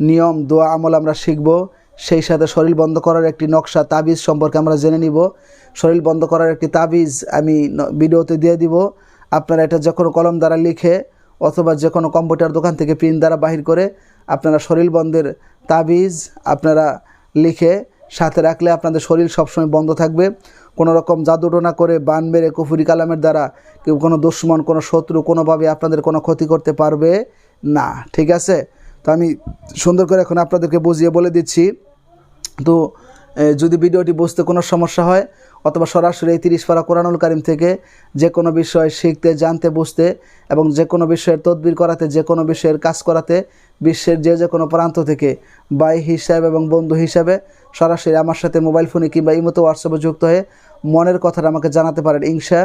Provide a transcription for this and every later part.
নিয়ম, দোয়া, আমল আমরা শিখব। সেই সাথে শরীর বন্ধ করার একটি নকশা, তাবিজ সম্পর্কে আমরা জেনে নিব। শরীর বন্ধ করার একটি তাবিজ আমি ভিডিওতে দিয়ে দিব। আপনারা এটা যে কোনো কলম দ্বারা লিখে অথবা যে কোনো কম্পিউটার দোকান থেকে প্রিন্ট দ্বারা বাহির করে আপনারা শরীর বন্ধের তাবিজ আপনারা লিখে সাথে রাখলে আপনাদের শরীর সবসময় বন্ধ থাকবে। কোনো রকম জাদুটোনা করে বান মেরে কুফুরি কালামের দ্বারা কেউ কোনো দুশ্মন, কোনো শত্রু কোনোভাবে আপনাদের কোনো ক্ষতি করতে পারবে না। ঠিক আছে? তো আমি সুন্দর করে এখন আপনাদেরকে বুঝিয়ে বলে দিচ্ছি। তো যদি ভিডিওটি বুঝতে কোনো সমস্যা হয়, অথবা সরাসরি এই তিরিশ পারা কোরআনুল কারিম থেকে যে কোনো বিষয় শিখতে, জানতে, বুঝতে এবং যে কোনো বিষয়ের তদবির করাতে যে কোনো বিষয়ের কাজ করাতে বিশ্বের যে যে কোনো প্রান্ত থেকে বাই হিসাবে এবং বন্ধু হিসাবে সরাসরি আমার সাথে মোবাইল ফোনে কিংবা ইমতো হোয়াটসঅ্যাপে যুক্ত হয়ে মনের কথাটা আমাকে জানাতে পারেন ইনশা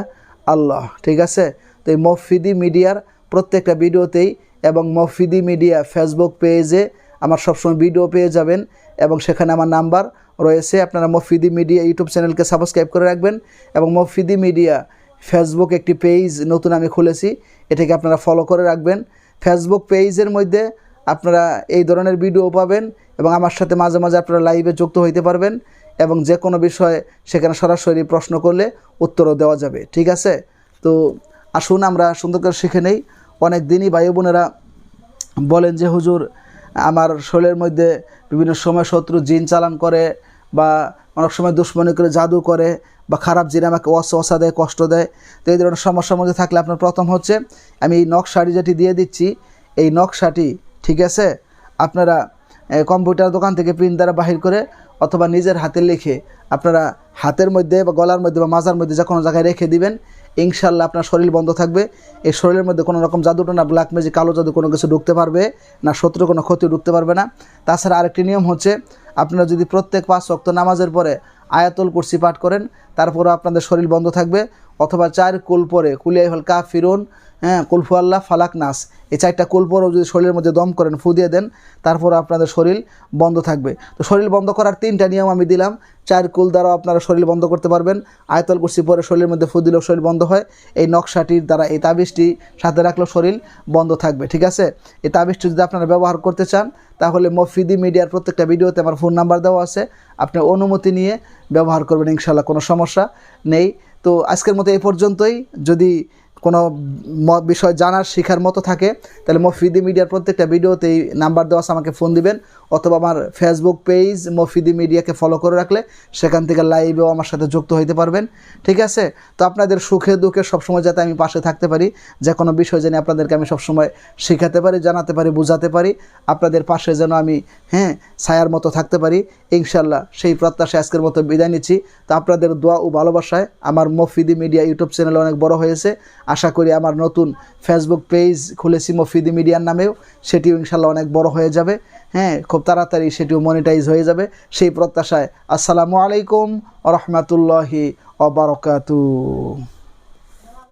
আল্লাহ ঠিক আছে? তো এই মফিদি মিডিয়ার প্রত্যেকটা ভিডিওতেই এবং মফিদি মিডিয়া ফেসবুক পেজে আমার সবসময় ভিডিও পেয়ে যাবেন এবং সেখানে আমার নাম্বার রয়েছে। আপনারা মফিদি মিডিয়া ইউটিউব চ্যানেলকে সাবস্ক্রাইব করে রাখবেন এবং মফিদি মিডিয়া ফেসবুক একটি পেজ নতুন আমি খুলেছি, এটাকে আপনারা ফলো করে রাখবেন। ফেসবুক পেজের মধ্যে আপনারা এই ধরনের ভিডিও পাবেন এবং আমার সাথে মাঝে মাঝে আপনারা লাইভে যুক্ত হইতে পারবেন এবং যে কোনো বিষয়ে সেখানে সরাসরি প্রশ্ন করলে উত্তরও দেওয়া যাবে, ঠিক আছে? তো আসুন আমরা সুন্দর করে শিখে নেই। অনেক দিনই ভাই বোনেরা বলেন যে, হুজুর, আমার শরীরের মধ্যে বিভিন্ন সময় শত্রু জিন চালান করে বা অনেক সময় দুশ্মনী করে জাদু করে বা খারাপ জিন আমাকে অসা দেয়, কষ্ট দেয়। তো এই ধরনের সমস্যার মধ্যে থাকলে আপনার প্রথম হচ্ছে, আমি এই নকশাটি যেটি দিয়ে দিচ্ছি, এই নকশাটি, ঠিক আছে? আপনারা কম্পিউটার দোকান থেকে প্রিন্ট দ্বারা বাহির করে অথবা নিজের হাতে লিখে আপনারা হাতের মধ্যে বা গলার মধ্যে বা মাজার মধ্যে যে কোনো জায়গায় রেখে দিবেন ইনশাল্লাহ আপনার শরীর বন্ধ থাকবে। এই শরীরের মধ্যে কোনো রকম জাদুটা ব্ল্যাক ম্যাজিক কালো জাদু কোনো কিছু ঢুকতে পারবে না, শত্রু কোনো ক্ষতি ঢুকতে পারবে না। তাছাড়া আরেকটি নিয়ম হচ্ছে আপনারা যদি প্রত্যেক পাঁচ অক্ত নামাজের পরে আয়াতুল কুরসি পাঠ করেন তারপরে আপনাদের শরীর বন্ধ থাকবে, অথবা চার কুল পরে কুলিয়াই হল কা ফিরুন হ্যাঁ কুলফু আল্লাহ ফালাক নাস, এই চারটা কুল পরেও যদি শরীরের মধ্যে দম করেন, ফু দিয়ে দেন তারপর আপনাদের শরীর বন্ধ থাকবে। তো শরীর বন্ধ করার তিনটা নিয়ম আমি দিলাম। চার কুল দ্বারাও আপনারা শরীর বন্ধ করতে পারবেন। আয়তল কুরসি পরে শরীরের মধ্যে ফু দিলেও শরীর বন্ধ হয়। এই নকশাটির দ্বারা এই তাবিজটি সাথে রাখলেও শরীর বন্ধ থাকবে, ঠিক আছে? এই তাবিজটি যদি আপনারা ব্যবহার করতে চান, তাহলে মফিদি মিডিয়ার প্রত্যেকটা ভিডিওতে আমার ফোন নাম্বার দেওয়া আছে। আপনি অনুমতি নিয়ে ব্যবহার করবেন ইনশাল্লাহ কোনো সমস্যা নেই। তো আজকের মতো এই পর্যন্তই। যদি কোনো বিষয় জানার শেখার মতো থাকে, তাহলে মফিদি মিডিয়ার প্রত্যেকটা ভিডিওতে এই নাম্বার দেওয়া আমাকে ফোন দিবেন, অথবা আমার ফেসবুক পেজ মফিদি মিডিয়াকে ফলো করে রাখলে সেখান থেকে লাইভেও আমার সাথে যুক্ত হইতে পারবেন, ঠিক আছে? তো আপনাদের সুখে দুঃখে সবসময় যাতে আমি পাশে থাকতে পারি, যে কোনো বিষয় জেনে আপনাদেরকে আমি সবসময় শেখাতে পারি, জানাতে পারি, বোঝাতে পারি, আপনাদের পাশে যেন আমি হ্যাঁ ছায়ার মতো থাকতে পারি ইনশাল্লাহ সেই প্রত্যাশা আজকের মতো বিদায় নিচ্ছি। তো আপনাদের দোয়া ও ভালোবাসায় আমার মফিদি মিডিয়া ইউটিউব চ্যানেল অনেক বড় হয়েছে আশা করি আমার নতুন ফেসবুক পেজ খুলেছি মফিদি মিডিয়ার নামেও, সেটিও ইনশাল্লাহ অনেক বড় হয়ে যাবে। হ্যাঁ খুব তাড়াতাড়ি সেটিও মনিটাইজ হয়ে যাবে। সেই প্রত্যাশায় আসসালামু আলাইকুম রহমতুল্লাহি অবরকাতু